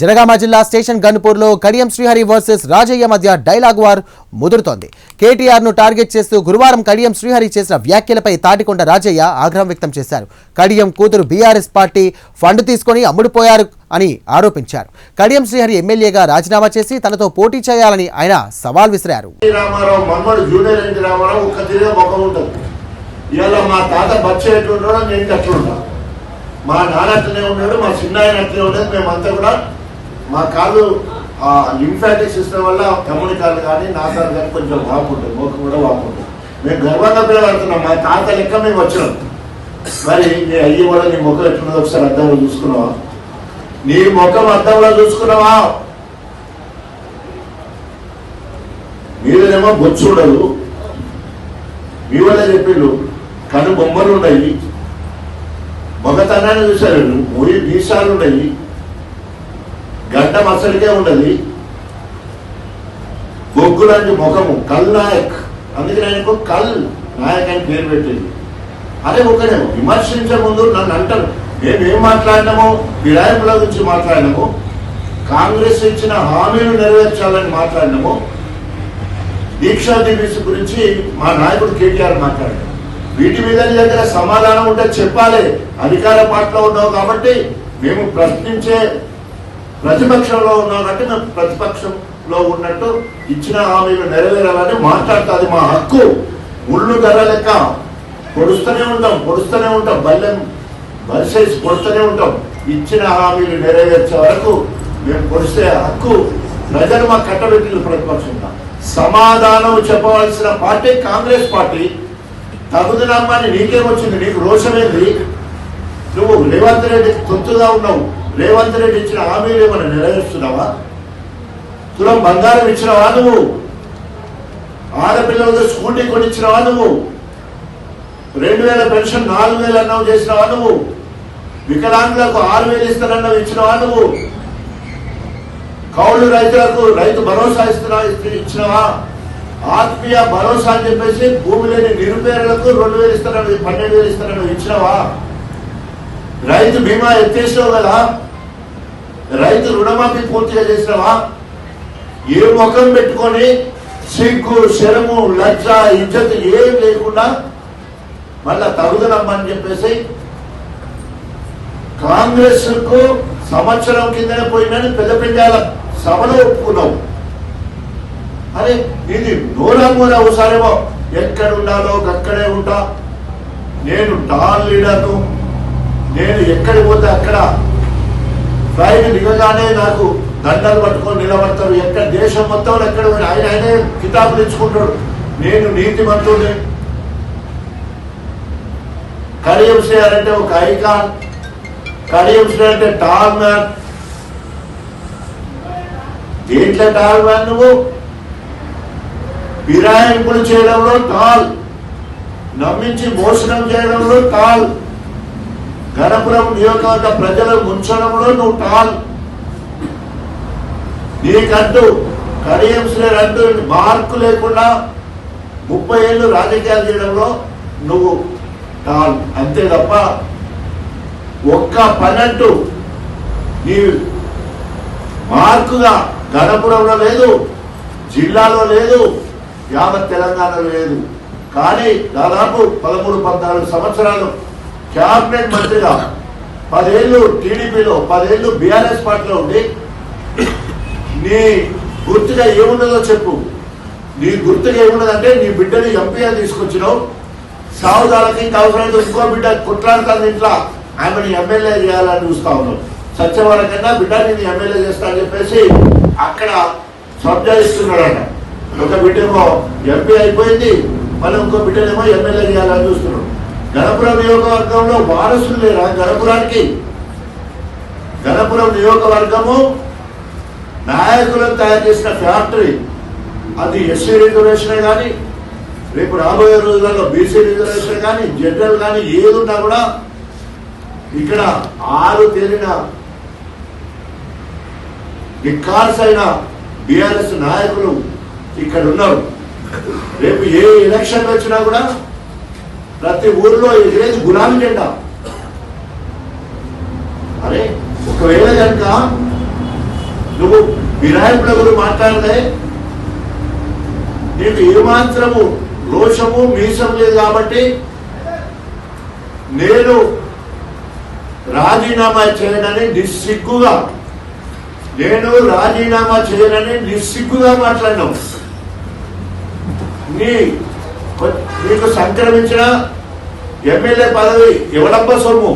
జనగామ జిల్లా స్టేషన్ గన్పూర్లో కడియం శ్రీహరి వర్సెస్ రాజయ్య మధ్య డైలాగ్ వార్ ముదురుతోంది. కేటీఆర్ను టార్గెట్ చేస్తూ గురువారం కడియం శ్రీహరి చేసిన వ్యాఖ్యలపై తాటికొండ రాజయ్య ఆగ్రహం వ్యక్తం చేశారు. కడియం కూతురు బీఆర్ఎస్ పార్టీ ఫండ్ తీసుకొని అమ్ముడుపోయారు అని ఆరోపించారు. కడియం శ్రీహరి ఎమ్మెల్యేగా రాజీనామా చేసి తనతో పోటీ చేయాలని ఆయన సవాల్ విసిరారు. ఇవాళ మా తాత నేను మా నాన్న అట్లనే ఉన్నాడు మా చిన్న ఆయన అట్లనే ఉండేది మేమంతా కూడా మా కాళ్ళు ఆ లింఫాటిక్ సిస్టమ్ వల్ల తమ్ముడి కాళ్ళు కానీ నా కాళ్ళు కానీ కొంచెం వాపుంటుంది ముఖం కూడా వాపుంటుంది మేము గర్వంగా పిల్లగడుతున్నాం మా తాత లెక్క మేము వచ్చినాం. మరి నీ అయ్యి కూడా నీ ముఖం ఎట్లున్నదో ఒకసారి అద్దంలో చూసుకున్నావా? నీ ముఖం అద్దంలో చూసుకున్నావా? మీదనేమో బొచ్చు ఉండదు. మీ వల్ల చెప్పిండు కను బొమ్మలు ఉన్నాయి మగతనాన్ని చూశారు మూడు మీసాలు ఉన్నాయి గడ్డ మసలికే ఉండదు. బొగ్గు లాంటి ముఖము కల్ నాయక్. అందుకని ఆయనకు కల్ నాయక్ అని పేరు పెట్టింది. అదే ఒకనే విమర్శించే ముందు నన్ను అంటారు మేమేం మాట్లాడినామో ఫిరాయింపుల గురించి మాట్లాడినాము కాంగ్రెస్ ఇచ్చిన హామీలు నెరవేర్చాలని మాట్లాడినాము దీక్షా దివీస్ గురించి మా నాయకుడు కేటీఆర్ మాట్లాడారు వీటి మీద నీ దగ్గర సమాధానం ఉంటే చెప్పాలి. అధికార పార్టీలో ఉన్నావు కాబట్టి మేము ప్రశ్నించే ప్రతిపక్షంలో ఉన్నాం మేము ప్రతిపక్షంలో ఉన్నట్టు ఇచ్చిన హామీలు నెరవేరాలని మాట్లాడుతుంది మా హక్కు. ముళ్ళు ధర లెక్క పొడుస్తూనే ఉంటాం పొడుస్తూనే ఉంటాం బల్లెం వరిసేసి పొడుస్తూనే ఉంటాం. ఇచ్చిన హామీలు నెరవేర్చే వరకు మేము పొడిస్తే హక్కు ప్రజలు మా కట్టబెట్టిన ప్రతిపక్షంగా. సమాధానం చెప్పవలసిన పార్టీ కాంగ్రెస్ పార్టీ. తగుదనమ్మని నీకేమొచ్చింది? నీకు రోషమేంది? నువ్వు రేవంత్ రెడ్డి తొత్తుగా ఉన్నావు. రేవంత్ రెడ్డి ఇచ్చిన హామీలు ఏమైనా నెరవేరుస్తున్నావా? తులం బంగారం ఇచ్చినవా నువ్వు? ఆడపిల్లలతో స్కూటీ కొనిచ్చినవా నువ్వు? రెండు వేల పెన్షన్ నాలుగు వేలు అన్నావు చేసినవా నువ్వు? వికలాంగులకు ఆరు వేలు ఇస్తానన్నావు ఇచ్చినవా నువ్వు? కౌలు రైతులకు రైతు భరోసా ఇస్తున్నా ఇచ్చినవా? ఆత్మీయ భరోసా అని చెప్పేసి భూమి లేని నిరుపేదలకు రెండు వేలు ఇస్తానన్నది పన్నెండు వేలు ఇస్తానని ఇచ్చినవా? రైతు బీమా ఎత్తేసావు కదా రైతు రుణమాఫీ పూర్తిగా చేసినావా? ఏ ముఖం పెట్టుకొని సిగ్గు శరము లజ్జ ఇజ్జత్ ఏం లేకుండా మళ్ళా తగుదనమ్మని చెప్పేసి కాంగ్రెస్కు సంవత్సరం కిందనే పోయిందని పెద్ద పెండాల సభలో ఒప్పుకున్నావు. అరే ఇది నోరామూర ఒకసారేమో ఎక్కడ ఉండాలో అక్కడే ఉంటా. నేను టాల్ లీడర్ను నేను ఎక్కడికి పోతే అక్కడ ఫ్లైట్ దిగగానే నాకు దండలు పట్టుకొని నిలబడతారు. ఎక్కడ దేశం మొత్తం ఎక్కడ ఆయన ఆయనే కితాబులు ఇచ్చుకుంటాడు నేను నీతిమంతుడిని. కడియం శ్రేయర్ అంటే ఒక ఐకాన్. కడియం అంటే టాల్ మ్యాన్. దేంట్లో టాల్ మ్యాన్ నువ్వు? ఫిరాయింపులు చేయడంలో టాల్. నమ్మించి మోసనం చేయడంలో టాల్. గణపురం నియోజకవర్గ ప్రజలు ముంచడంలో నువ్వు టాల్. నీకంటూ కడియం శ్రేయర్ అంటూ మార్కు లేకుండా ముప్పై ఏళ్ళు రాజకీయాలు చేయడంలో నువ్వు టాల్. అంతే తప్ప ఒక్క పనంటూ నీ మార్కుగా గణపురంలో లేదు జిల్లాలో లేదు యావత్ తెలంగాణలో లేదు. కానీ దాదాపు పదమూడు పద్నాలుగు సంవత్సరాలు క్యాబినెట్ మంత్రిగా పదేళ్ళు టీడీపీలో పదేళ్ళు బీఆర్ఎస్ పార్టీలో ఉండి నీ గుర్తుగా ఏమున్నదో చెప్పు. నీ గుర్తుగా ఏమున్నదంటే నీ బిడ్డని ఎంపీగా తీసుకొచ్చినావు. సావుదాలకి ఇంకా ఇంకో బిడ్డ కొట్లాడుతుంది ఇంట్లో. ఆమెను ఎమ్మెల్యే చేయాలని చూస్తా ఉన్నావు. సత్యవరకన్నా బిడ్డ నేను ఎమ్మెల్యే చేస్తా అని చెప్పేసి అక్కడ సంజాయిస్తున్నాడట. ఒక బిడ్డేమో ఎంపీ అయిపోయింది మళ్ళీ ఇంకో బిడ్డనేమో ఎమ్మెల్యే చేయాలని చూస్తున్నాడు. గణపురం నియోజకవర్గంలో వారసులు లేరా? గణపురానికి గణపురం నియోజకవర్గము నాయకులను తయారు చేసిన ఫ్యాక్టరీ. అది ఎస్సీ రిజర్వేషన్ కానీ రేపు రాబోయే రోజులలో బీసీ రిజర్వేషన్ కానీ జనరల్ కానీ ఏది ఉన్నా కూడా ఇక్కడ ఆరు తేలిన నిఖార్స్ అయిన బీఆర్ఎస్ నాయకులు ఇక్కడ ఉన్నారు రేపు ఏ ఎలక్షన్ వచ్చినా కూడా ప్రతి ఊర్లో ఎగిరేసి గులాబీ జెండా. అరే ఒకవేళ కనుక నువ్వు వినాయకుల గురించి మాట్లాడితే నీకు ఏమాత్రము రోషము మీసం లేదు కాబట్టి నేను రాజీనామా చేయడని నిస్సిగ్గుగా నేను రాజీనామా చేయనని నిస్సిగ్గుగా మాట్లాడినావు. నీ మీకు సంక్రమించిన ఎమ్మెల్యే పదవి ఎవడబ్బ సొమ్ము